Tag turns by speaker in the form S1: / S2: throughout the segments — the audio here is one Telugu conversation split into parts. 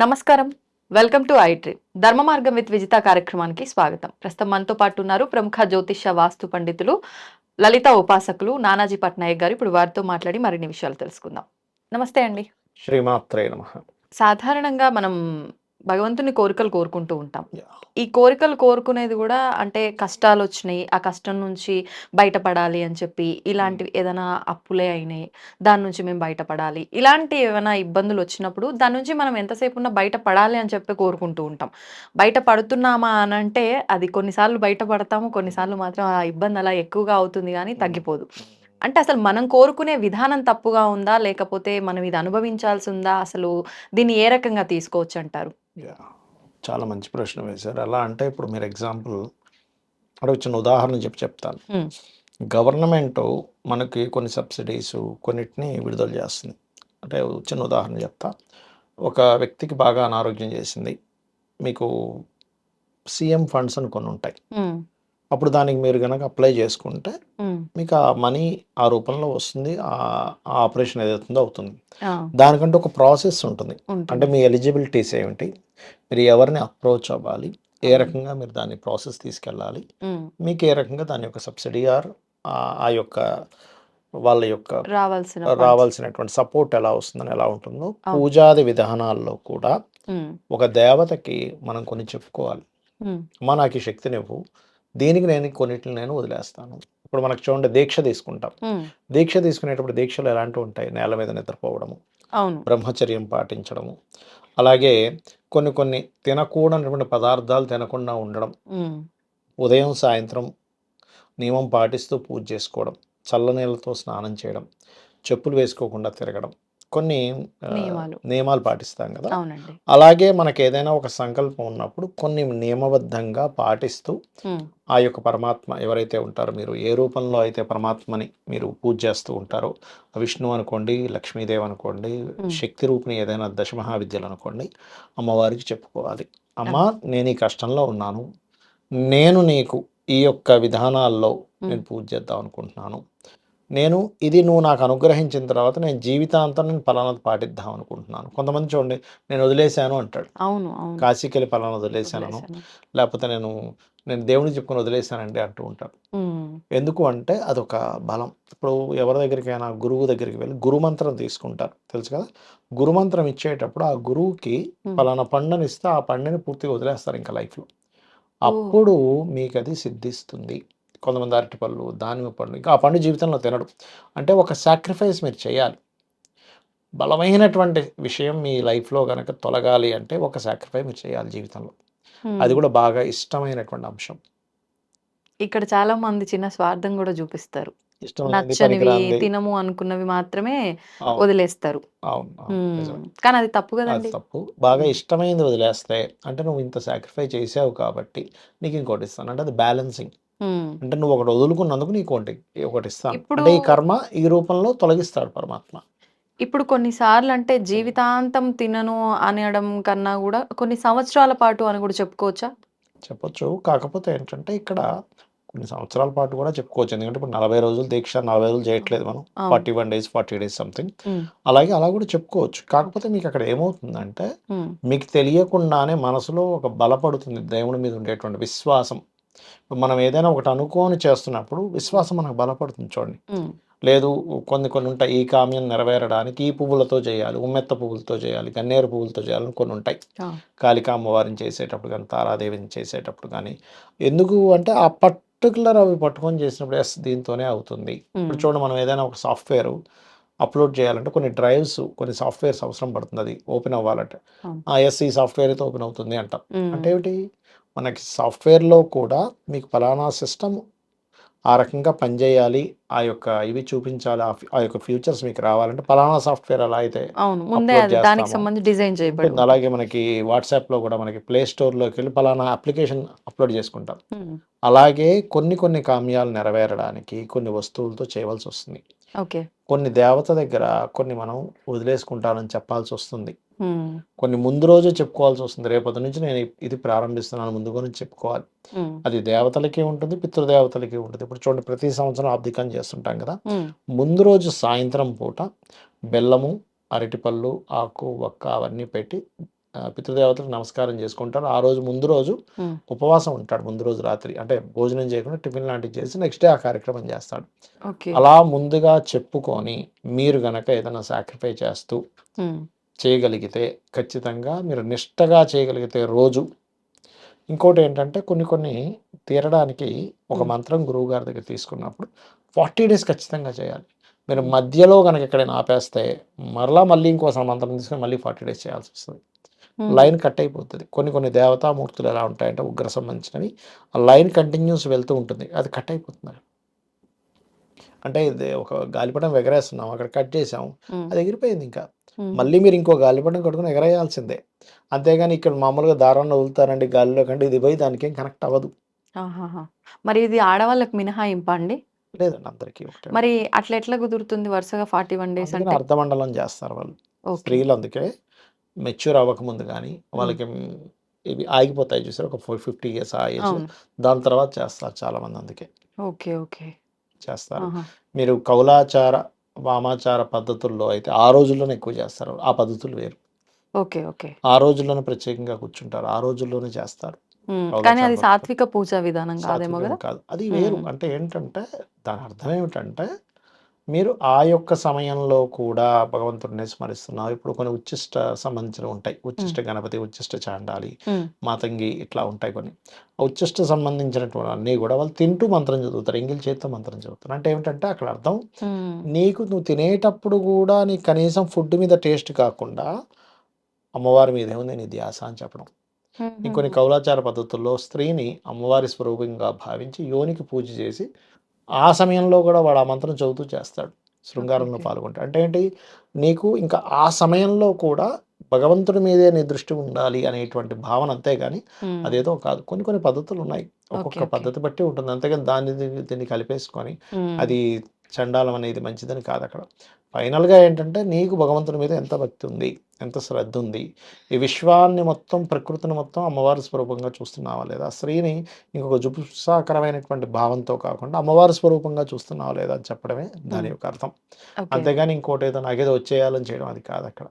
S1: నమస్కారం. వెల్కమ్ టు ఐట్రీ ధర్మ మార్గం విత్ విజిత కార్యక్రమానికి స్వాగతం. ప్రస్తుతం మనతో పాటు ఉన్నారు ప్రముఖ జ్యోతిష వాస్తు పండితులు లలిత ఉపాసకులు నానాజీ పట్నాయక్ గారు. ఇప్పుడు వారితో మాట్లాడి మరిన్ని విషయాలు తెలుసుకుందాం. నమస్తే అండి.
S2: శ్రీమాత్రే నమ.
S1: సాధారణంగా మనం భగవంతుని కోరికలు కోరుకుంటూ ఉంటాం. ఈ కోరికలు కోరుకునేది కూడా అంటే కష్టాలు వచ్చినాయి ఆ కష్టం నుంచి బయటపడాలి అని చెప్పి ఇలాంటివి ఏదైనా అప్పులే అయినాయి దాని నుంచి మేము బయటపడాలి. ఇలాంటి ఏమైనా ఇబ్బందులు వచ్చినప్పుడు దాని నుంచి మనం ఎంతసేపు ఉన్నా బయటపడాలి అని చెప్పి కోరుకుంటూ ఉంటాం. బయట పడుతున్నామా అని అంటే అది కొన్నిసార్లు బయటపడతాము కొన్నిసార్లు మాత్రం ఆ ఇబ్బంది అలా ఎక్కువగా అవుతుంది కానీ తగ్గిపోదు. అంటే అసలు మనం కోరుకునే విధానం తప్పుగా ఉందా లేకపోతే మనం ఇది అనుభవించాల్సి ఉందా అసలు దీన్ని ఏ రకంగా తీసుకోవచ్చు అంటారు?
S2: యా. చాలా మంచి ప్రశ్న వేశారు. ఎలా అంటే ఇప్పుడు మీరు ఎగ్జాంపుల్ అంటే ఒక చిన్న ఉదాహరణ చెప్పి చెప్తాను. గవర్నమెంట్ మనకి కొన్ని సబ్సిడీస్ కొన్నిటిని విడుదల చేస్తుంది. అంటే చిన్న ఉదాహరణ చెప్తా. ఒక వ్యక్తికి బాగా అనారోగ్యం చేసింది. మీకు సీఎం ఫండ్స్ అని కొన్ని ఉంటాయి. అప్పుడు దానికి మీరు కనుక అప్లై చేసుకుంటే మీకు ఆ మనీ ఆ రూపంలో వస్తుంది ఆ ఆపరేషన్ ఏదైతుందో అవుతుంది. దానికంటే ఒక ప్రాసెస్ ఉంటుంది. అంటే మీ ఎలిజిబిలిటీస్ ఏమిటి మీరు ఎవరిని అప్రోచ్ అవ్వాలి ఏ రకంగా మీరు దాన్ని ప్రాసెస్ తీసుకెళ్ళాలి మీకు ఏ రకంగా దాని యొక్క సబ్సిడీ ఆర్ ఆ యొక్క వాళ్ళ యొక్క
S1: రావాల్సిన.
S2: రావాల్సినటువంటి సపోర్ట్ ఎలా వస్తుందని ఎలా ఉంటుందో. పూజాది విధానాల్లో కూడా ఒక దేవతకి మనం కొన్ని చెప్పుకోవాలి. అమ్మా నాకు ఈ శక్తినివ్వు దీనికి నేను కొన్నిటిని నేను వదిలేస్తాను. ఇప్పుడు మనకు చూడండి దీక్ష తీసుకుంటాం. దీక్ష తీసుకునేటప్పుడు దీక్షలు ఎలాంటివి ఉంటాయి? నేల మీద నిద్రపోవడము బ్రహ్మచర్యం పాటించడము అలాగే కొన్ని కొన్ని తినకూడనటువంటి పదార్థాలు తినకుండా ఉండడం ఉదయం సాయంత్రం నియమం పాటిస్తూ పూజ చేసుకోవడం చల్లనీళ్ళతో స్నానం చేయడం చెప్పులు వేసుకోకుండా తిరగడం కొన్ని
S1: నియమాలు.
S2: పాటిస్తాం కదా. అలాగే మనకు ఏదైనా ఒక సంకల్పం ఉన్నప్పుడు కొన్ని నియమబద్ధంగా పాటిస్తూ ఆ యొక్క పరమాత్మ ఎవరైతే ఉంటారో మీరు ఏ రూపంలో అయితే పరమాత్మని మీరు పూజ చేస్తూ ఉంటారో విష్ణు అనుకోండి లక్ష్మీదేవి అనుకోండి. శక్తి రూపిణి ఏదైనా దశమహావిద్యలు అనుకోండి అమ్మవారికి చెప్పుకోవాలి. అమ్మ నేను ఈ కష్టంలో ఉన్నాను. నేను నీకు ఈ యొక్క విధానాల్లో నేను పూజ చేద్దాం అనుకుంటున్నాను. నేను ఇది నువ్వు నాకు అనుగ్రహించిన తర్వాత నేను జీవితాంతం నేను పలానాది పాటిద్దాం అనుకుంటున్నాను. కొంతమంది చూడండి నేను వదిలేశాను అంటాడు.
S1: అవును
S2: కాశీకి వెళ్ళి పలానా వదిలేశాను. లేకపోతే నేను నేను దేవుడికి చెప్పుకొని వదిలేశానండి అంటూ
S1: ఉమ్,
S2: ఎందుకు అంటే అదొక బలం. ఇప్పుడు ఎవరి దగ్గరికైనా గురువు దగ్గరికి వెళ్ళి గురుమంత్రం తీసుకుంటారు. తెలుసు కదా? గురుమంత్రం ఇచ్చేటప్పుడు ఆ గురువుకి. పలానా పండుని ఇస్తే ఆ పండుని పూర్తిగా వదిలేస్తారు ఇంకా లైఫ్లో. అప్పుడు మీకు అది సిద్ధిస్తుంది. కొంతమంది అరటిపళ్ళు దానిమ్మ పండు ఇంకా ఆ పండు జీవితంలో తినడు. అంటే ఒక సాక్రిఫైస్ మీరు చేయాలి. బలమైనటువంటి విషయం మీ లైఫ్లో కనుక తొలగాలి అంటే ఒక సాక్రిఫైస్ మీరు చేయాలి జీవితంలో. అది కూడా బాగా ఇష్టమైనటువంటి అంశం.
S1: ఇక్కడ చాలా మంది చిన్న స్వార్థం కూడా చూపిస్తారు. నచ్చనివి. తినము అనుకున్నవి మాత్రమే వదిలేస్తారు. కానీ అది తప్పు కదండి.
S2: తప్పు. బాగా ఇష్టమైనది వదిలేస్తే అంటే నువ్వు ఇంత సాక్రిఫై చేసావు కాబట్టి నీకు ఇంకోటి ఇస్తాను. అంటే అది బ్యాలెన్సింగ్ అంటే నువ్వు ఒకటి వదులుకున్నందుకు నీకు ఒకటి ఒకటి ఇస్తాను. అంటే ఈ కర్మ ఈ రూపంలో తొలగిస్తాడు పరమాత్మ.
S1: ఇప్పుడు కొన్నిసార్లు అంటే జీవితాంతం తినను అనడం కన్నా కూడా కొన్ని సంవత్సరాల పాటు అని కూడా చెప్పుకోవచ్చా?
S2: చెప్పొచ్చు. కాకపోతే ఏంటంటే ఇక్కడ కొన్ని సంవత్సరాల పాటు కూడా చెప్పుకోవచ్చు. ఎందుకంటే ఇప్పుడు నలభై రోజులు దీక్ష నలభై రోజులు చేయట్లేదు మనం. Forty one days forty days something. అలాగే అలా కూడా చెప్పుకోవచ్చు. కాకపోతే మీకు అక్కడ ఏమవుతుందంటే మీకు తెలియకుండానే మనసులో ఒక బలపడుతుంది. దేవుడి మీద ఉండేటువంటి విశ్వాసం. మనం ఏదైనా ఒకటి అనుకోని చేస్తున్నప్పుడు విశ్వాసం మనకు బలపడుతుంది చూడండి. లేదు కొన్ని కొన్ని ఉంటాయి. ఈ కామ్యం నెరవేరడానికి ఈ పువ్వులతో చేయాలి ఉమ్మెత్త పువ్వులతో చేయాలి గన్నేరు పువ్వులతో చేయాలని కొన్ని ఉంటాయి. కాళికా అమ్మవారిని చేసేటప్పుడు కానీ తారాదేవిని చేసేటప్పుడు కానీ ఎందుకు అంటే ఆ పర్టికులర్ అవి పట్టుకొని చేసినప్పుడు ఎస్ దీంతోనే అవుతుంది. ఇప్పుడు చూడండి మనం ఏదైనా ఒక సాఫ్ట్వేర్ అప్లోడ్ చేయాలంటే కొన్ని డ్రైవ్స్ కొన్ని సాఫ్ట్వేర్స్ అవసరం పడుతుంది. అది ఓపెన్ అవ్వాలంటే. ఆ ఎస్ ఈ సాఫ్ట్వేర్ అయితే ఓపెన్ అవుతుంది అంటాం. అంటే ఏమిటి? మనకి సాఫ్ట్వేర్లో కూడా మీకు ఫలానా సిస్టమ్ ఆ రకంగా పనిచేయాలి. ఆ యొక్క ఇవి చూపించాలి. ఆ యొక్క ఫ్యూచర్స్ మీకు రావాలంటే ఫలానా సాఫ్ట్వేర్ అలా అయితే
S1: దానికి. సంబంధించి డిజైన్.
S2: అలాగే మనకి వాట్సాప్లో కూడా మనకి ప్లే స్టోర్లోకి వెళ్ళి ఫలానా అప్లికేషన్ అప్లోడ్ చేసుకుంటాం. అలాగే కొన్ని కొన్ని కామ్యాలు నెరవేరడానికి కొన్ని వస్తువులతో చేయవలసి వస్తుంది.
S1: ఓకే.
S2: కొన్ని దేవత దగ్గర కొన్ని మనం వదిలేసుకుంటానని చెప్పాల్సి వస్తుంది. కొన్ని ముందు రోజే చెప్పుకోవాల్సి వస్తుంది. రేపటి నుంచి నేను ఇది ప్రారంభిస్తున్నాను ముందు గురించి చెప్పుకోవాలి. అది దేవతలకి ఉంటుంది పితృదేవతలకి ఉంటుంది. ఇప్పుడు చూడండి ప్రతి సంవత్సరం ఆబ్దికం చేస్తుంటాం కదా. ముందు రోజు సాయంత్రం పూట బెల్లము అరటిపళ్ళు ఆకు వక్క అవన్నీ పెట్టి పితృదేవతలకు నమస్కారం చేసుకుంటారు. ఆ రోజు ముందు రోజు ఉపవాసం ఉంటాడు ముందు రోజు రాత్రి. అంటే భోజనం చేయకుండా టిఫిన్ లాంటివి చేసి నెక్స్ట్ డే ఆ కార్యక్రమం చేస్తాడు. అలా ముందుగా చెప్పుకొని మీరు గనక ఏదైనా సాక్రిఫై చేస్తూ చేయగలిగితే ఖచ్చితంగా మీరు నిష్టగా చేయగలిగితే రోజు ఇంకోటి ఏంటంటే కొన్ని కొన్ని తీరడానికి ఒక. మంత్రం గురువు గారి దగ్గర తీసుకున్నప్పుడు ఫార్టీ డేస్ ఖచ్చితంగా చేయాలి. మీరు మధ్యలో కనుక ఎక్కడైనా ఆపేస్తే మరలా మళ్ళీ ఇంకోసారి మంత్రం తీసుకొని మళ్ళీ ఫార్టీ డేస్ చేయాల్సి వస్తుంది. లైన్ కట్ అయిపోతుంది కొన్ని కొన్ని దేవతామూర్తులు ఎలా ఉంటాయంటే ఉగ్ర సంబంధించినవి ఆ లైన్ కంటిన్యూస్ వెళ్తూ ఉంటుంది. అది కట్ అయిపోతుంది అంటే ఇది ఒక గాలిపటం ఎగరేస్తున్నాం అక్కడ కట్ చేసాం అది ఎగిరిపోయింది ఇంకా. మళ్ళీ మీరు ఇంకో గాలిపటం కట్టుకుని ఎగరేయాల్సిందే. అంతేగాని ఇక్కడ మామూలుగా దారాన్ని వదులుతారండి గాలిలో కంటే ఇది పోయి దానికి ఏం కనెక్ట్ అవ్వదు.
S1: మరి ఇది ఆడవాళ్ళకి మినహాయింపా అండి?
S2: లేదండి అందరికీ
S1: మరి అట్లా ఎట్లా కుదురుతుంది వరుసగా ఫార్టీ వన్ డేస్ అంటే?
S2: అర్ధమండలం చేస్తారు వాళ్ళు. స్త్రీలు అందుకే మెచ్యూర్ అవ్వకముందు కానీ వాళ్ళకి ఇవి ఆగిపోతాయి చూసారు? ఒక ఫోర్ ఫిఫ్టీ ఇయర్స్ ఆ ఏజ్ దాని తర్వాత చేస్తారు చాలా మంది అందుకే.
S1: Okay okay.
S2: చేస్తారు. మీరు కౌలాచార వామాచార పద్ధతుల్లో అయితే ఆ రోజుల్లోనే ఎక్కువ చేస్తారు. ఆ పద్ధతులు వేరు.
S1: Okay okay.
S2: ఆ రోజుల్లోనే ప్రత్యేకంగా కూర్చుంటారు. ఆ రోజుల్లోనే చేస్తారు.
S1: కానీ అది. సాత్విక పూజా విధానం కాదేమో కదా?
S2: అది వేరు. అంటే ఏంటంటే దాని అర్థం ఏమిటంటే మీరు ఆ యొక్క సమయంలో కూడా భగవంతుడిని స్మరిస్తున్నారు. ఇప్పుడు కొన్ని ఉచ్చిష్ట సంబంధించినవి ఉంటాయి. ఉచ్చిష్ట గణపతి ఉచ్చిష్ట చాండాలి మాతంగి ఇట్లా ఉంటాయి కొన్ని. ఆ ఉచ్చిష్ట సంబంధించినటువంటి అన్నీ కూడా వాళ్ళు తింటూ మంత్రం చదువుతారు. ఎంగిల్ చేతితో మంత్రం చదువుతారు. అంటే ఏమిటంటే అక్కడ అర్థం నీకు నువ్వు తినేటప్పుడు కూడా నీకు కనీసం ఫుడ్ మీద టేస్ట్ కాకుండా అమ్మవారి మీద ఏముంది? నీ ధ్యాస అని చెప్పడం. ఇంకొన్ని కౌలాచార పద్ధతుల్లో స్త్రీని అమ్మవారి స్వరూపంగా భావించి యోనికి పూజ చేసి ఆ సమయంలో కూడా వాడు ఆ మంత్రం చదువుతూ చేస్తాడు. శృంగారంలో. పాల్గొంటాడు అంటే ఏంటి? నీకు ఇంకా ఆ సమయంలో కూడా భగవంతుడి మీదే నీ దృష్టి ఉండాలి అనేటువంటి భావన అంతేగాని
S1: ఉమ్,
S2: అదేదో కాదు. కొన్ని కొన్ని పద్ధతులు ఉన్నాయి. ఒక్కొక్క. పద్ధతి బట్టి ఉంటుంది. అంతేగాని దాన్ని దీన్ని- కలిపేసుకొని అది చండాలం అనేది మంచిదని కాదు అక్కడ. ఫైనల్గా ఏంటంటే నీకు భగవంతుని మీద ఎంత భక్తి ఉంది? ఎంత శ్రద్ధ ఉంది ఈ విశ్వాన్ని మొత్తం ప్రకృతిని మొత్తం అమ్మవారి స్వరూపంగా చూస్తున్నావా లేదా? స్త్రీని ఇంకొక జుపుసాకరమైనటువంటి భావంతో కాకుండా అమ్మవారి స్వరూపంగా చూస్తున్నావా లేదా అని చెప్పడమే దాని యొక్క అర్థం. అంతేగాని ఇంకోటి ఏదో నాకేదో వచ్చేయాలని చేయడం అది కాదు అక్కడ.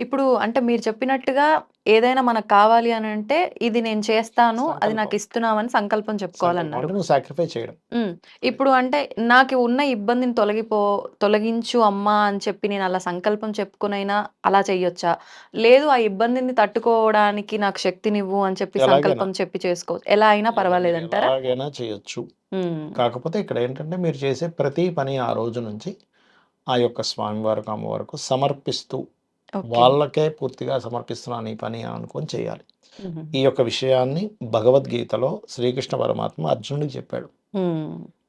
S1: ఇప్పుడు అంటే మీరు చెప్పినట్టుగా ఏదైనా మనకు కావాలి అని అంటే ఇది నేను చేస్తాను అది నాకు. ఇస్తున్నామని సంకల్పం చెప్పుకోవాలన్నారు
S2: సాక్రిఫై చేయడం.
S1: ఇప్పుడు అంటే నాకు ఉన్న ఇబ్బందిని తొలగిపో తొలగించు అమ్మా అని చెప్పి నేను అలా సంకల్పం చెప్పుకునైనా అలా చెయ్యొచ్చా లేదు ఆ ఇబ్బందిని తట్టుకోవడానికి నాకు శక్తినివ్వు అని చెప్పి. సంకల్పం చెప్పి చేసుకోవచ్చు ఎలా అయినా పర్వాలేదంటారా
S2: ఎలాగైనా చేయొచ్చు. కాకపోతే ఇక్కడ ఏంటంటే మీరు చేసే ప్రతి పని ఆ రోజు నుంచి ఆ యొక్క స్వామి వారికి అమ్మవారికి సమర్పిస్తూ. వాళ్ళకే పూర్తిగా సమర్పిస్తున్నాను ఈ పని అనుకొని చేయాలి. ఈ యొక్క విషయాన్ని భగవద్గీతలో శ్రీకృష్ణ పరమాత్మ అర్జునుడికి చెప్పాడు.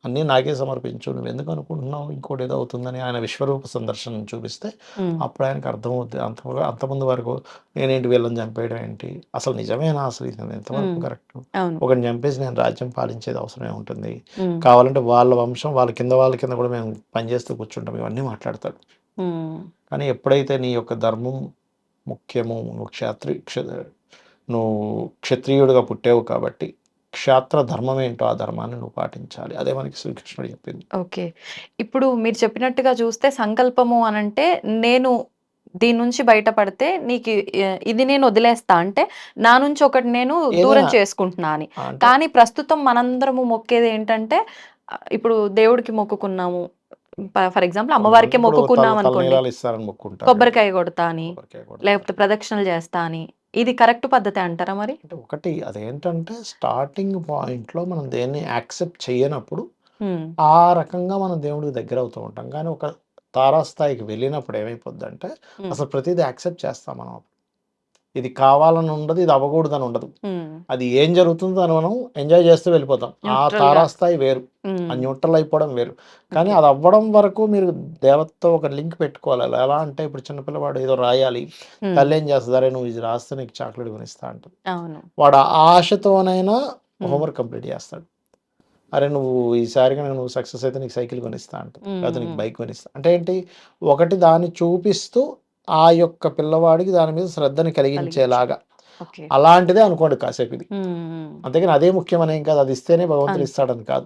S2: అన్నీ నాకే సమర్పించు. నువ్వు ఎందుకు అనుకుంటున్నావు? ఇంకోటి ఏదో అవుతుందని ఆయన విశ్వరూప సందర్శనం చూపిస్తే. అప్పుడు ఆయనకు అర్థమవుతుంది అంత అంతమంది వరకు నేనేంటి వీళ్ళని చంపేయడం ఏంటి? అసలు నిజమేనా? అసలు ఇది ఎంతవరకు. కరెక్ట్? ఒకరిని చంపేసి నేను రాజ్యం పాలించేది అవసరమే ఉంటుంది. కావాలంటే వాళ్ళ వంశం వాళ్ళ కింద వాళ్ళ కింద కూడా మేము పనిచేస్తూ కూర్చుంటాం. ఇవన్నీ మాట్లాడతాడు. కానీ ఎప్పుడైతే నీ యొక్క ధర్మం ముఖ్యము నువ్వు క్షత్రి క్ష నువ్వు క్షత్రియుడిగా పుట్టావు కాబట్టి క్షాత్ర ధర్మం ఏంటో ఆ ధర్మాన్ని నువ్వు పాటించాలి. అదే మనకి శ్రీకృష్ణుడు చెప్పింది.
S1: ఓకే. ఇప్పుడు మీరు చెప్పినట్టుగా చూస్తే సంకల్పము అనంటే నేను దీని నుంచి బయటపడితే నీకు ఇది నేను వదిలేస్తా అంటే నా నుంచి ఒకటి నేను దూరం చేసుకుంటున్నా అని.
S2: అంటే
S1: కానీ ప్రస్తుతం మనందరము మొక్కేది ఏంటంటే ఇప్పుడు దేవుడికి మొక్కుకున్నాము. ఫర్ ఎగ్జాంపుల్ అమ్మవారికి మొక్కుకున్నాం అనుకోండి కొబ్బరికాయ కొడతా అని. లేకపోతే ప్రదక్షిణలు చేస్తా అని ఇది కరెక్ట్ పద్ధతి అంటారా మరి?
S2: అంటే ఒకటి అదేంటంటే స్టార్టింగ్ పాయింట్లో మనం దేన్ని యాక్సెప్ట్ చేయనప్పుడు ఆ రకంగా మనం దేవుడికి దగ్గర అవుతూ ఉంటాం. కానీ ఒక తారాస్థాయికి వెళ్ళినప్పుడు ఏమైపోద్ది అంటే అసలు ప్రతిదీ యాక్సెప్ట్ చేస్తాం మనం ఇది కావాలని ఉండదు ఇది అవ్వకూడదని ఉండదు. అది ఏం జరుగుతుందో అని మనం ఎంజాయ్ చేస్తూ వెళ్ళిపోతాం. ఆ. తారాస్థాయి వేరు. ఆ న్యూట్రల్ అయిపోవడం వేరు. కానీ. అది అవ్వడం వరకు మీరు దేవతతో ఒక లింక్ పెట్టుకోవాలి. అలా ఎలా అంటే ఇప్పుడు చిన్నపిల్లవాడు ఏదో రాయాలి. తల్లి ఏం చేస్తుంది? అరే నువ్వు ఇది రాస్తే నీకు చాక్లెట్ కొనిస్తా అంటుంది. వాడు ఆ ఆశతోనైనా హోంవర్క్ కంప్లీట్ చేస్తాడు. అరే నువ్వు ఈసారి కనుక నువ్వు సక్సెస్ అయితే నీకు సైకిల్ కొనిస్తా అంటుంది.
S1: ఉమ్,
S2: లేకపోతే నీకు బైక్ కొనిస్తా. అంటే ఏంటి? ఒకటి దాన్ని చూపిస్తూ ఆ యొక్క పిల్లవాడికి దాని మీద శ్రద్ధని కలిగించేలాగా. అలాంటిదే అనుకోండి కాసేపు ఇది. అంతేగాని అదే ముఖ్యమనేం కాదు అది ఇస్తేనే భగవంతుడు. ఇస్తాడని కాదు.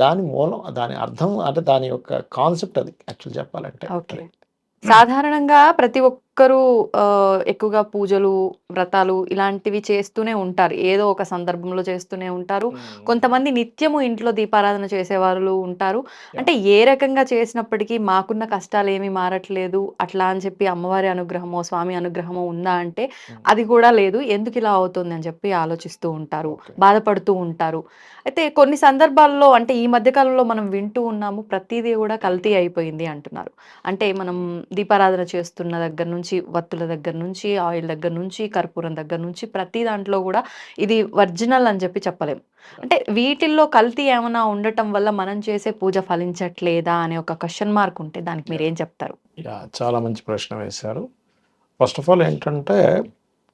S2: దాని మూలం దాని అర్థం అంటే దాని యొక్క కాన్సెప్ట్ అది యాక్చువల్ చెప్పాలంటే.
S1: సాధారణంగా ప్రతి ఒక్క ఒక్కరు ఎక్కువగా పూజలు, వ్రతాలు ఇలాంటివి చేస్తూనే ఉంటారు. ఏదో ఒక సందర్భంలో చేస్తూనే ఉంటారు. కొంతమంది నిత్యము ఇంట్లో దీపారాధన చేసేవాళ్ళు ఉంటారు. అంటే ఏ రకంగా చేసినప్పటికీ మాకున్న కష్టాలేమి మారట్లేదు అట్లా అని చెప్పి అమ్మవారి అనుగ్రహమో, స్వామి అనుగ్రహమో ఉందా అంటే. అది కూడా లేదు. ఎందుకిలా అవుతుంది అని చెప్పి ఆలోచిస్తూ ఉంటారు. బాధపడుతూ ఉంటారు. అయితే కొన్ని సందర్భాల్లో అంటే ఈ మధ్య కాలంలో మనం వింటూ ఉన్నాము. ప్రతీదీ కూడా కల్తీ అయిపోయింది అంటున్నారు. అంటే మనం దీపారాధన చేస్తున్న దగ్గర నుంచి, వత్తుల దగ్గర నుంచి, ఆయిల్ దగ్గర నుంచి, కర్పూరం దగ్గర నుంచి ప్రతి దాంట్లో కూడా ఇది ఒరిజినల్ అని చెప్పి చెప్పలేం. అంటే వీటిల్లో కల్తీ ఏమన్నా ఉండటం వల్ల మనం చేసే పూజ ఫలించట్లేదా అనే ఒక క్వెషన్ మార్క్ ఉంటే దానికి మీరేం చెప్తారు?
S2: యాహ్! చాలా మంచి ప్రశ్న వేశారు. ఫస్ట్ ఆఫ్ ఆల్ ఏంటంటే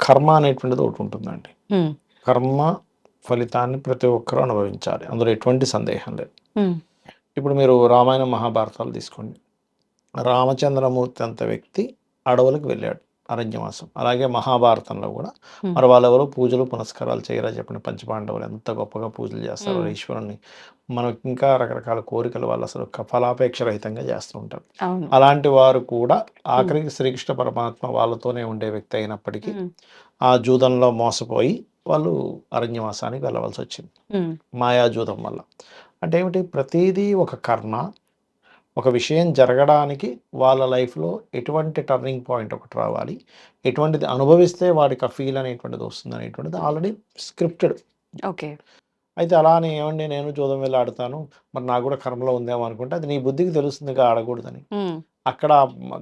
S2: కర్మ అనేటువంటిది ఒకటి ఉంటుందండి. కర్మ ఫలితాన్ని ప్రతి ఒక్కరు అనుభవించాలి. అందులో ఎటువంటి సందేహం లేదు. ఇప్పుడు మీరు రామాయణం, మహాభారతాలు తీసుకోండి. రామచంద్రమూర్తి అంత వ్యక్తి అడవులకు వెళ్ళాడు అరణ్యవాసం. అలాగే మహాభారతంలో కూడా. మరి వాళ్ళెవరో పూజలు, పునస్కారాలు చేయరా చెప్పండి. పంచపాండవులు ఎంత గొప్పగా పూజలు చేస్తారో. ఈశ్వరుని. మనకి ఇంకా రకరకాల కోరికలు వాళ్ళు అసలు ఫలాపేక్ష రహితంగా చేస్తూ ఉంటారు. అలాంటి వారు కూడా. ఆఖరికి శ్రీకృష్ణ పరమాత్మ వాళ్ళతోనే ఉండే వ్యక్తి అయినప్పటికీ. ఆ జూదంలో మోసపోయి వాళ్ళు అరణ్యవాసానికి వెళ్ళవలసి వచ్చింది. మాయాజూదం వల్ల. అంటే ఏమిటి ప్రతీదీ ఒక కర్మ. ఒక విషయం జరగడానికి వాళ్ళ లైఫ్‌లో ఎటువంటి టర్నింగ్ పాయింట్ ఒకటి రావాలి. ఎటువంటిది అనుభవిస్తే వాడికి ఆ ఫీల్ అనేటువంటిది వస్తుంది అనేటువంటిది ఆల్రెడీ స్క్రిప్టెడ్.
S1: ఓకే.
S2: అయితే అలా అని ఏవండి నేను జూదం వెళ్ళి ఆడతాను. మరి నాకు కూడా కర్మలో ఉందేమో అనుకుంటే అది నీ బుద్ధికి తెలుస్తుందిగా ఆడకూడదని. అక్కడ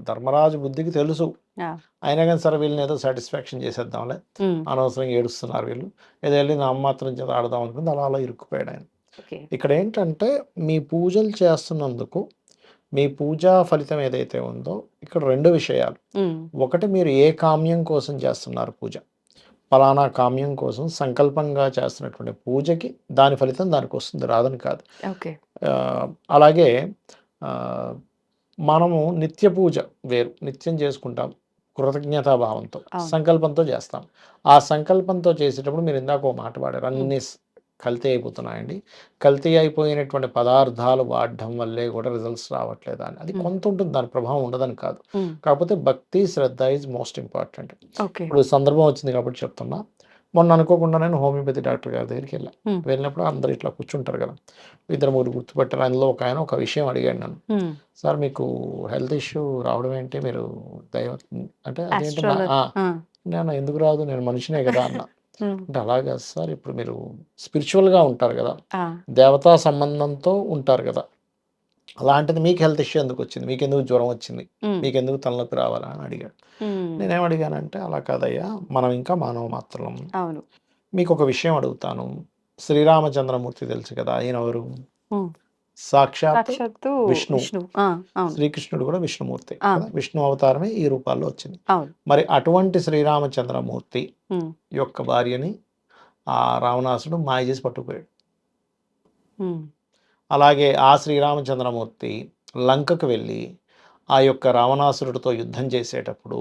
S2: ధర్మరాజు బుద్ధికి తెలుసు. అయినా గాని సరే వీళ్ళని ఏదో సాటిస్ఫాక్షన్ చేసేద్దాంలే. అనవసరంగా ఏడుస్తున్నారు వీళ్ళు. ఏదో ఎళ్ళి నామమాత్రం చేత ఆడదాం అనుకుంది. అలా అలా ఇరుక్కుపోయాడు ఆయన. ఇక్కడ ఏంటంటే మీ పూజలు చేస్తున్నందుకు మీ పూజా ఫలితం ఏదైతే ఉందో ఇక్కడ 2 విషయాలు. ఒకటి మీరు ఏ కామ్యం కోసం చేస్తున్నారు పూజ. పలానా కామ్యం కోసం సంకల్పంగా చేస్తున్నటువంటి పూజకి దాని ఫలితం దానికొస్తుంది. రాదని కాదు. అలాగే మనము నిత్య పూజ వేరు. నిత్యం చేసుకుంటాం. కృతజ్ఞతా భావంతో,
S1: అవును.
S2: సంకల్పంతో చేస్తాం. ఆ సంకల్పంతో చేసేటప్పుడు మీరు ఇందాక మాట.
S1: హ్మ్.
S2: అన్నీ కల్తీ అయిపోతున్నాయండి. కల్తీ అయిపోయినటువంటి పదార్థాలు వాడడం వల్లే కూడా రిజల్ట్స్ రావట్లేదా అని. అది. కొంత ఉంటుంది. దాని ప్రభావం ఉండదని కాదు. కాకపోతే భక్తి, శ్రద్ధ ఈజ్ మోస్ట్ ఇంపార్టెంట్. ఇప్పుడు సందర్భం వచ్చింది కాబట్టి చెప్తున్నా. మొన్న అనుకోకుండా నేను హోమియోపతి డాక్టర్ గారి దగ్గరికెళ్ళా.
S1: హ్మ్.
S2: వెళ్ళినప్పుడు అందరూ ఇట్లా కూర్చుంటారు కదా! ఇద్దరు ముగ్గురు గుర్తుపట్టారు. అందులో ఒకాయన ఒక విషయం అడిగాడు నన్ను. సార్ మీకు హెల్త్ ఇష్యూ రావడం ఏంటి? మీరు దైవ అంటే అదేంటి! నేను ఎందుకు రాదు? నేను మనిషినే కదా! అన్నా. అంటే అలా కాదు సార్. ఇప్పుడు మీరు స్పిరిచువల్‌గా ఉంటారు కదా! దేవతా సంబంధంతో ఉంటారు కదా! అలాంటిది మీకు హెల్త్ ఇష్యూ ఎందుకొచ్చింది? మీకెందుకు జ్వరం వచ్చింది?
S1: హ్మ్.
S2: మీకెందుకు తలనొప్పి రావాలా? అని అడిగాడు. నేనేం అడిగానంటే అలా కాదయ్యా! మనం ఇంకా మానవ మాత్రులం.
S1: అవును.
S2: మీకొక విషయం అడుగుతాను. శ్రీరామచంద్రమూర్తి తెలుసు కదా! ఆయనెవరు?
S1: హ్మ్.
S2: సాక్షాత్
S1: సాక్షాత్తు! అవును.
S2: శ్రీకృష్ణుడు కూడా విష్ణుమూర్తే! విష్ణు అవతారమే ఈ రూపాల్లో వచ్చింది. మరి అటువంటి శ్రీరామచంద్రమూర్తి. యొక్క భార్యని ఆ రావణాసుడు మాయ చేసి పట్టుకుపోయాడు. అలాగే ఆ శ్రీరామచంద్రమూర్తి లంకకు వెళ్ళి ఆ యొక్క రావణాసురుడితో యుద్ధం చేసేటప్పుడు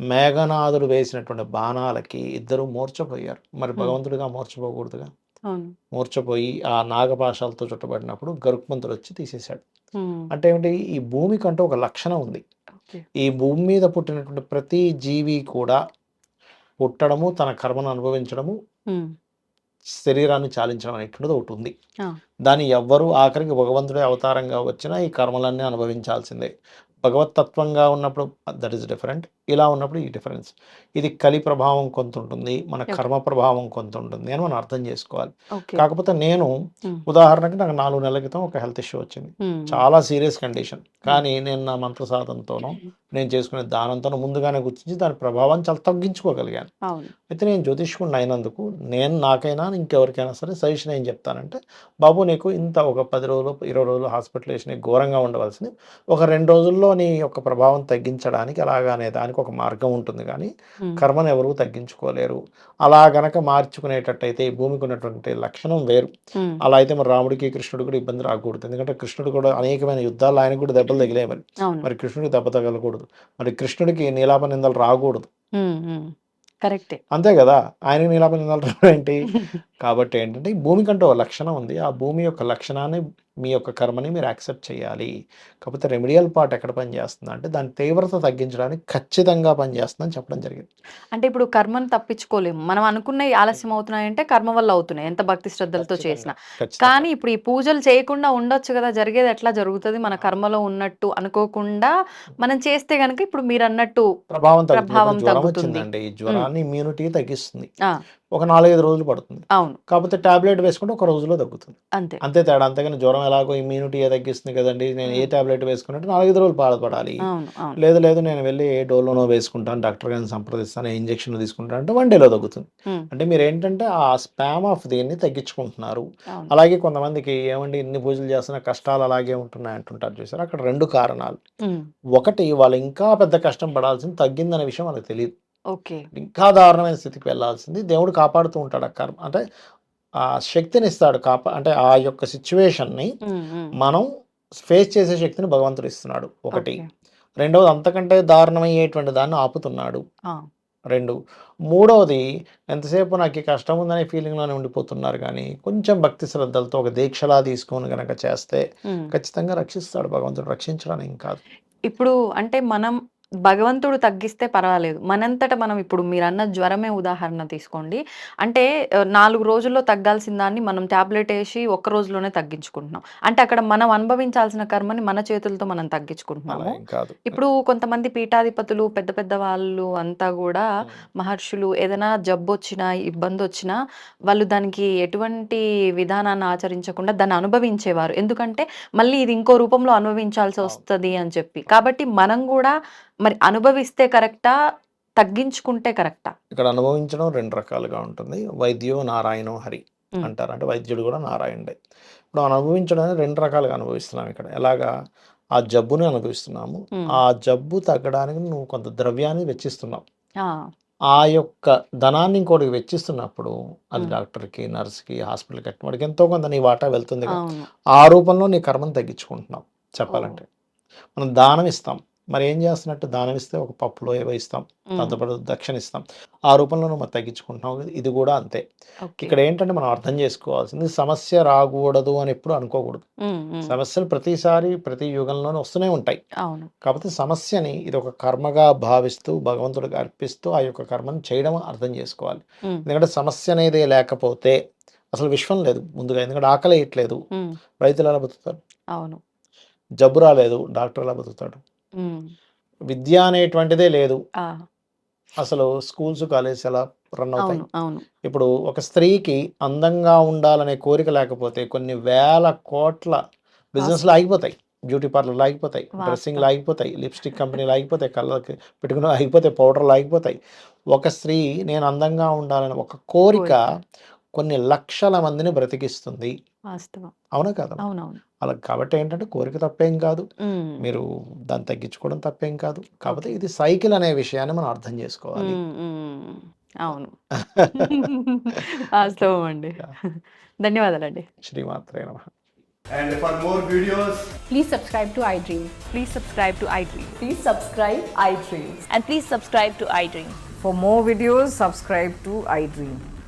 S2: మేఘనాథుడు వేసినటువంటి బాణాలకి ఇద్దరు మూర్ఛపోయారు. మరి. భగవంతుడిగా మూర్ఛపోకూడదుగా!
S1: అవును.
S2: మూర్ఛపోయి ఆ నాగపాశాలతో చుట్టబడినప్పుడు గరుత్మంతుడు వచ్చి తీసేశాడు. అంటే ఏమిటి? ఈ భూమికంటూ ఒక లక్షణం ఉంది. ఈ భూమి మీద పుట్టినటువంటి ప్రతి జీవి కూడా పుట్టడము, తన కర్మను అనుభవించడము. శరీరాన్ని చాలించడం అనేటువంటిది ఒకటుంది.
S1: ఆ!
S2: దాన్ని ఎవ్వరు ఆఖరికి భగవంతుడే అవతారంగా వచ్చినా ఈ కర్మలన్నీ అనుభవించాల్సిందే. భగవత్తత్వంగా ఉన్నప్పుడు దట్ ఈస్ డిఫరెంట్. ఇలా ఉన్నప్పుడు ఈ డిఫరెన్స్. ఇది కలి ప్రభావం కొంత ఉంటుంది. మన. కర్మ ప్రభావం కొంత ఉంటుంది అని మనం అర్థం చేసుకోవాలి. కాకపోతే నేను. ఉదాహరణకి నాకు 4 నెలల క్రితం ఒక హెల్త్ ఇష్యూ వచ్చింది. చాలా సీరియస్ కండిషన్. కానీ నేను నా మంత్ర సాధనతోనో, నేను చేసుకునే దానంతోనో ముందుగానే గుర్తించి దాని ప్రభావాన్ని చాలా తగ్గించుకోగలిగాను. అయితే నేను జ్యోతిష్కుడిని అయినందుకు నేను నాకైనా ఇంకెవరికైనా సరే సజెషన్ ఏం చెప్తానంటే, బాబు నీకు ఇంత ఒక 10 రోజులు, 20 రోజులు హాస్పిటలైజేషన్ నీకు ఘోరంగా ఉండవలసింది. ఒక 2 రోజుల్లో నీ యొక్క ప్రభావం తగ్గించడానికి అలాగనే దానికి ఒక మార్గం ఉంటుంది
S1: హ్మ్.
S2: కర్మను ఎవరు తగ్గించుకోలేరు. అలా గనక మార్చుకునేటట్టయితే ఈ భూమికి ఉన్నటువంటి లక్షణం వేరు. అలా అయితే మరి రాముడికి, కృష్ణుడికి కూడా ఇబ్బంది రాకూడదు. ఎందుకంటే కృష్ణుడు కూడా అనేకమైన యుద్ధాల్లో ఆయనకు కూడా దెబ్బలు తగిలాయి మరి. మరి కృష్ణుడికి దెబ్బ తగలకూడదు. మరి కృష్ణుడికి నీలాప నిందలు రాకూడదు.
S1: కరెక్టే.
S2: అంతే కదా! ఆయనకి నీలాప నిందలు రావడం ఏంటి? కాబట్టి ఏంటంటే ఈ భూమికంటూ ఓ లక్షణం ఉంది. ఆ భూమి యొక్క లక్షణాన్ని మీ యొక్క కర్మని మీరు యాక్సెప్ట్ చేయాలి. కాకపోతే రెమిడియల్ పార్ట్ ఎక్కడ పనిచేస్తుంది అంటే దాని తీవ్రత తగ్గించడానికి ఖచ్చితంగా పనిచేస్తుందని చెప్పడం జరిగింది.
S1: అంటే ఇప్పుడు కర్మను తప్పించుకోలేము. మనం అనుకున్నవి ఆలస్యం అవుతున్నాయంటే కర్మ వల్ల అవుతున్నాయి. ఎంత భక్తి శ్రద్ధలతో చేసినా. కానీ ఇప్పుడు ఈ పూజలు చేయకుండా ఉండొచ్చు కదా. జరిగేది ఎట్లా జరుగుతుంది? మన కర్మలో ఉన్నట్టు అనుకోకుండా మనం చేస్తే గనుక ఇప్పుడు మీరు అన్నట్టు
S2: ప్రభావం
S1: ప్రభావం తగ్గుతుంది.
S2: జ్వరాన్ని ఇమ్యూనిటీ తగ్గిస్తుంది. ఒక నాలుగైదు రోజులు పడుతుంది.
S1: అవును.
S2: కాకపోతే టాబ్లెట్ వేసుకుంటే ఒక రోజులో తగ్గుతుంది.
S1: అంతే.
S2: అంతే తేడా. అంతేగాని జ్వరం ఎలాగో ఇమ్యూనిటీ తగ్గిస్తుంది కదండి. నేను ఏ టాబ్లెట్ వేసుకున్నట్టు నాలుగైదు రోజులు బాధపడాలి. లేదు లేదు నేను వెళ్ళి ఏ డోలోనో వేసుకుంటాను డాక్టర్ గారిని సంప్రదిస్తాను ఇంజక్షన్ తీసుకుంటాను అంటే వన్ డేలో తగ్గుతుంది. అంటే మీరు ఏంటంటే ఆ స్పామ్ ఆఫ్ దీన్ని తగ్గించుకుంటున్నారు. అలాగే కొంతమందికి ఏమండి ఇన్ని పూజలు చేస్తున్న కష్టాలు అలాగే ఉంటున్నాయి అంటుంటారు చూసారు? అక్కడ రెండు కారణాలు. ఒకటి వాళ్ళు ఇంకా పెద్ద కష్టం పడాల్సింది తగ్గిందనే విషయం వాళ్ళకి తెలియదు
S1: ఓకే.
S2: ఇంకా దారుణమైన స్థితికి వెళ్ళాల్సింది. దేవుడు కాపాడుతూ ఉంటాడు ఆ కర్మ అంటే ఆ శక్తిని ఇస్తాడు. కాపా అంటే ఆ యొక్క సిచ్యువేషన్ని మనం ఫేస్ చేసే శక్తిని భగవంతుడు ఇస్తున్నాడు. ఒకటి. రెండవది అంతకంటే దారుణమయ్యేటువంటి దాన్ని ఆపుతున్నాడు. రెండు. మూడవది ఎంతసేపు నాకు ఈ కష్టం ఉందనే ఫీలింగ్లోనే ఉండిపోతున్నారు కానీ కొంచెం భక్తి శ్రద్ధలతో ఒక దీక్షలా తీసుకొని కనుక చేస్తే. ఖచ్చితంగా రక్షిస్తాడు. భగవంతుడు రక్షించడానికి కాదు.
S1: ఇప్పుడు అంటే మనం భగవంతుడు తగ్గిస్తే పర్వాలేదు. మనంతట మనం ఇప్పుడు మీరు అన్న జ్వరమే ఉదాహరణ తీసుకోండి. అంటే నాలుగు రోజుల్లో తగ్గాల్సిన దాన్ని మనం టాబ్లెట్ వేసి ఒక్క రోజులోనే తగ్గించుకుంటున్నాం. అంటే అక్కడ మనం అనుభవించాల్సిన కర్మని మన చేతులతో మనం తగ్గించుకుంటున్నాము. ఇప్పుడు కొంతమంది పీఠాధిపతులు పెద్ద పెద్ద వాళ్ళు అంతా కూడా మహర్షులు ఏదైనా జబ్బు వచ్చినా ఇబ్బంది వచ్చినా వాళ్ళు దానికి ఎటువంటి విధానాన్ని ఆచరించకుండా దాన్ని అనుభవించేవారు. ఎందుకంటే మళ్ళీ ఇది ఇంకో రూపంలో అనుభవించాల్సి. వస్తుంది అని చెప్పి. కాబట్టి మనం కూడా మరి అనుభవిస్తే కరెక్టా? తగ్గించుకుంటే కరెక్టా?
S2: ఇక్కడ అనుభవించడం రెండు రకాలుగా ఉంటుంది. వైద్యో నారాయణో హరి. అంటారు. అంటే వైద్యుడు కూడా నారాయణుడే. ఇప్పుడు అనుభవించడం రెండు రకాలుగా అనుభవిస్తున్నాం ఇక్కడ. ఎలాగా? ఆ జబ్బుని అనుభవిస్తున్నాము. ఆ జబ్బు తగ్గడానికి నువ్వు కొంత ద్రవ్యాన్ని వెచ్చిస్తున్నావు.
S1: ఆ,
S2: యొక్క ధనాన్ని ఇంకోటికి వెచ్చిస్తున్నప్పుడు అది. డాక్టర్కి నర్స్కి హాస్పిటల్కి కట్టడానికి ఎంతో కొంత నీ వాటా వెళ్తుంది ఆ రూపంలో నీ కర్మను తగ్గించుకుంటున్నాం. చెప్పాలంటే. మనం దానం ఇస్తాం. మరి ఏం చేస్తున్నట్టు దానం ఇస్తే ఒక పప్పులో ఏవో ఇస్తాం దాంతోపాటు దక్షిణ ఇస్తాం ఆ రూపంలో నువ్వు మరి తగ్గించుకుంటున్నావు కదా, ఇది కూడా అంతే. ఇక్కడ ఏంటంటే మనం అర్థం చేసుకోవాల్సింది సమస్య రాకూడదు అని ఎప్పుడు అనుకోకూడదు. సమస్యలు ప్రతిసారి ప్రతి యుగంలోనూ వస్తూనే ఉంటాయి.
S1: అవును.
S2: కాకపోతే సమస్యని ఇది ఒక కర్మగా భావిస్తూ భగవంతుడికి అర్పిస్తూ ఆ యొక్క కర్మను చేయడం అర్థం చేసుకోవాలి. ఎందుకంటే సమస్య అనేది లేకపోతే అసలు విశ్వం లేదు ముందుగా ఎందుకంటే ఆకలి వేయట్లేదు. రైతులు ఎలా బతుకుతారు?
S1: అవును.
S2: జబ్బు రాలేదు డాక్టర్ ఎలా బతుకుతాడు? విద్య అనేటువంటిదే లేదు. అసలు స్కూల్స్ కాలేజెస్ ఎలా రన్ అవుతాయి? ఇప్పుడు ఒక స్త్రీకి అందంగా ఉండాలనే కోరిక లేకపోతే కొన్ని వేల కోట్ల బిజినెస్లు ఆగిపోతాయి. బ్యూటీ పార్లర్లు ఆగిపోతాయి. డ్రెస్సింగ్లు ఆగిపోతాయి. లిప్స్టిక్ కంపెనీలు ఆగిపోతాయి. కళ్ళకి పెట్టుకుని ఆగిపోతాయి. పౌడర్లు ఆగిపోతాయి. ఒక స్త్రీ నేను అందంగా ఉండాలని ఒక కోరిక. కొన్ని లక్షల మందిని బ్రతికిస్తుంది
S1: వాస్తవం
S2: అవునా కదా
S1: అవునవును
S2: అలా కాబట్టి ఏంటంటే కోరిక తప్పేం కాదు మీరు దాన్ని తగ్గించుకోవడం తప్పేం కాదు కాకపోతే ఇది సైకిల్ అనే విషయాన్ని మనం అర్థం చేసుకోవాలి
S1: అవును వాస్తవం అండి ధన్యవాదాలండి
S2: శ్రీమాత్రే నమ
S3: And for more videos,
S4: Please subscribe to iDream.
S5: Please subscribe to iDream.
S4: Please subscribe iDream.
S5: And please subscribe to iDream.
S6: For more videos, subscribe to iDream.